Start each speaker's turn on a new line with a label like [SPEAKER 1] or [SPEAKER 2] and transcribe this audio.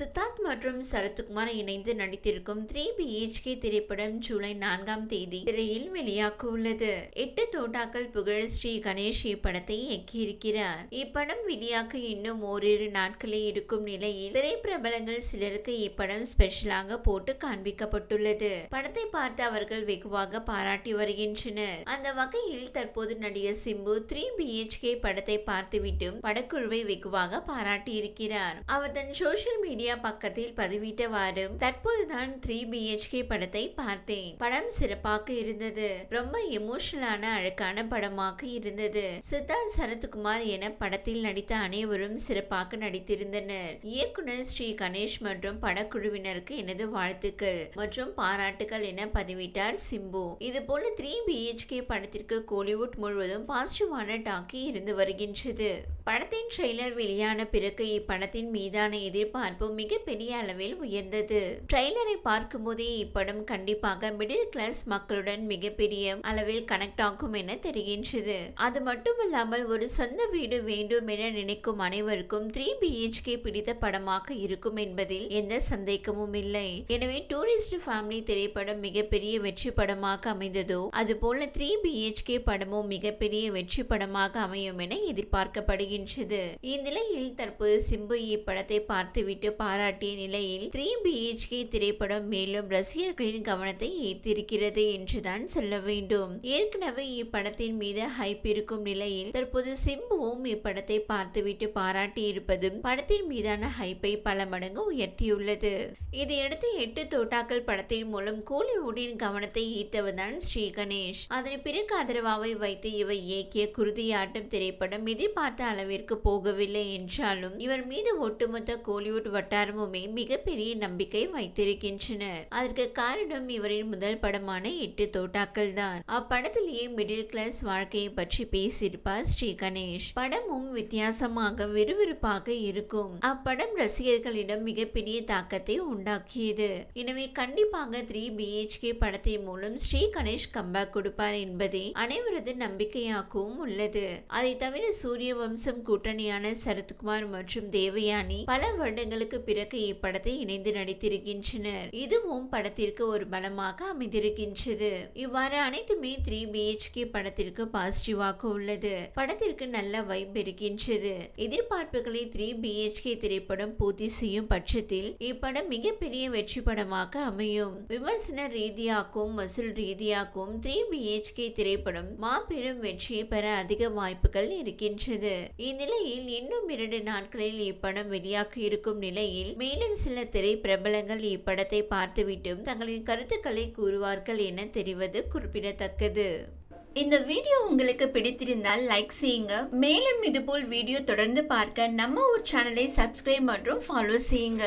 [SPEAKER 1] சித்தார்த் மற்றும் சரத்குமார் இணைந்து நடித்திருக்கும் three BHK திரைப்படம் ஜூலை நான்காம் தேதி திரையில் வெளியாக உள்ளது எட்டு தோட்டாக்கள் புகழ் ஸ்ரீ கணேஷ் இப்படத்தை இயக்கியிருக்கிறார். இப்படம் வெளியாக இன்னும் ஓரிரு நாட்களே இருக்கும் நிலையில் திரைப்பிரபலங்கள் சிலருக்கு இப்படம் ஸ்பெஷலாக போட்டு காண்பிக்கப்பட்டுள்ளது. படத்தை பார்த்து அவர்கள் வெகுவாக பாராட்டி வருகின்றனர். அந்த வகையில் தற்போது நடிகர் சிம்பு த்ரீ பிஹெச்கே படத்தை பார்த்துவிட்டும் படக்குழுவை வெகுவாக பாராட்டி இருக்கிறார் அவர் தன் சோசியல் மீடியா பக்கத்தில் பதிவிட்டவாறு தற்போதுதான் த்ரீ பிஹெச்கே படத்தை பார்த்தேன். படம் சிறப்பாக இருந்தது. ரொம்ப எமோஷனலான அழகான படமாக இருந்தது. சித்தார்த் சரத்குமார் என படத்தில் நடித்த அனைவரும் சிறப்பாக நடித்திருந்தனர். இயக்குனர் ஸ்ரீ கணேஷ் மற்றும் படக்குழுவினருக்கு எனது வாழ்த்துக்கள் மற்றும் பாராட்டுகள் என பதிவிட்டார் சிம்பு. இது போல த்ரீ பிஹெச்கே படத்திற்கு கோலிவுட் முழுவதும் பாசிட்டிவான டாக்கி இருந்து வருகின்றது. படத்தின் ட்ரெய்லர் வெளியான பிறகு இப்படத்தின் மீதான எதிர்பார்ப்பு மிகப்பெரிய அளவில் உயர்ந்தது. ட்ரெய்லரை பார்க்கும்போதே இப்படம் கண்டிப்பாக மிடில் கிளாஸ் மக்களுடன் மிகப்பெரிய அளவில் கனெக்ட் ஆகும் என தெரிகின்றது. அது மட்டுமல்லாமல் ஒரு சொந்த வீடு வேண்டும் என நினைக்கும் அனைவருக்கும் த்ரீ பிஹெச்கே பிடித்த படமாக இருக்கும் என்பதில் எந்த சந்தேகமும் இல்லை. எனவே டூரிஸ்ட் ஃபேமிலி திரைப்படம் மிகப்பெரிய வெற்றி படமாக அமைந்ததோ அதுபோல த்ரீ பிஹெச்கே படமும் மிகப்பெரிய வெற்றி படமாக அமையும் என எதிர்பார்க்கப்படுகின்றது. இந்நிலையில் தற்போது சிம்பு இப்படத்தை பார்த்துவிட்டு பாராட்டிய நிலையில் த்ரீ பிஹெச்கே திரைப்படம் மேலும் ரசிகர்களின் கவனத்தை ஈர்த்திருக்கிறது என்றுதான் சொல்ல வேண்டும். ஏற்கனவே இப்படத்தின் மீது ஹைப் இருக்கும் நிலையில் தற்போது சிம்புவும் இப்படத்தை பார்த்துவிட்டு பாராட்டி இருப்பதும் படத்தின் மீதான ஹைப்பை பல மடங்கு உயர்த்தியுள்ளது. இதையடுத்து எட்டு தோட்டாக்கள் படத்தின் மூலம் கோலிவுட்டின் கவனத்தை ஈர்த்தவர்தான் ஸ்ரீ கணேஷ். அதன் பிறகு ஆதரவாவை வைத்து இவர் இயக்கிய குருதியாட்டம் திரைப்படம் எதிர்பார்த்த அளவிற்கு போகவில்லை என்றாலும் இவர் மீது ஒட்டுமொத்த கோலிவுட் வட்டாரமுமே மிகப்பெரிய நம்பிக்கை வைத்திருக்கின்றனர். அதற்கு காரணம் இவரின் முதல் படமான எட்டு தோட்டாக்கள் தான் அப்படத்திலேயே மிடில் கிளாஸ் வாழ்க்கையை பற்றி பேசியிருப்பார் ஸ்ரீ கணேஷ். படமும் வித்தியாசமாக விறுவிறுப்பாக இருக்கும். அப்படம் ரசிகர்களிடம் மிகப்பெரிய தாக்கத்தை உண்டாக்கியது. எனவே கண்டிப்பாக த்ரீ பிஹெச்கே படத்தின் மூலம் ஸ்ரீ கணேஷ் கம்பேக் கொடுப்பார் என்பதே அனைவரது நம்பிக்கையாகவும் உள்ளது. அதை தவிர சூரிய வம்சம் கூட்டணியான சரத்குமார் மற்றும் தேவயானி பல வருடங்களுக்கு பிறகு இப்படத்தை இணைந்து நடித்திருக்கின்றனர். இதுவும் படத்திற்கு ஒரு பலமாக அமைந்திருக்கின்றது. இவ்வாறு அனைத்துமே த்ரீ பிஹெச்கே படத்திற்கு பாசிட்டிவாக உள்ளது. படத்திற்கு நல்ல வைப் இருக்கின்றது எதிர்பார்ப்புகளை த்ரீ பிஹெச்கே திரைப்படம் பூர்த்தி செய்யும் பட்சத்தில் இப்படம் மிகப்பெரிய வெற்றி படமாக அமையும். விமர்சன ரீதியாகவும் வசூல் ரீதியாகவும் த்ரீ பிஹெச்கே திரைப்படம் மாபெரும் வெற்றியை பெற அதிக வாய்ப்புகள் இருக்கின்றது. இந்நிலையில் இன்னும் இரண்டு நாட்களில் இப்படம் வெளியாக இருக்கும் நிலை நிலையில் மேலும் சில திரை பிரபலங்கள் இப்படத்தை பார்த்துவிட்டும் தங்களின் கருத்துக்களை கூறுவார்கள் என தெரிவது குறிப்பிடத்தக்கது. இந்த வீடியோ உங்களுக்கு பிடித்திருந்தால் லைக் செய்யுங்க. மேலும் இதுபோல் வீடியோ தொடர்ந்து பார்க்க நம்ம ஒரு சேனலை சப்ஸ்கிரைப் மற்றும் ஃபாலோ செய்யுங்க.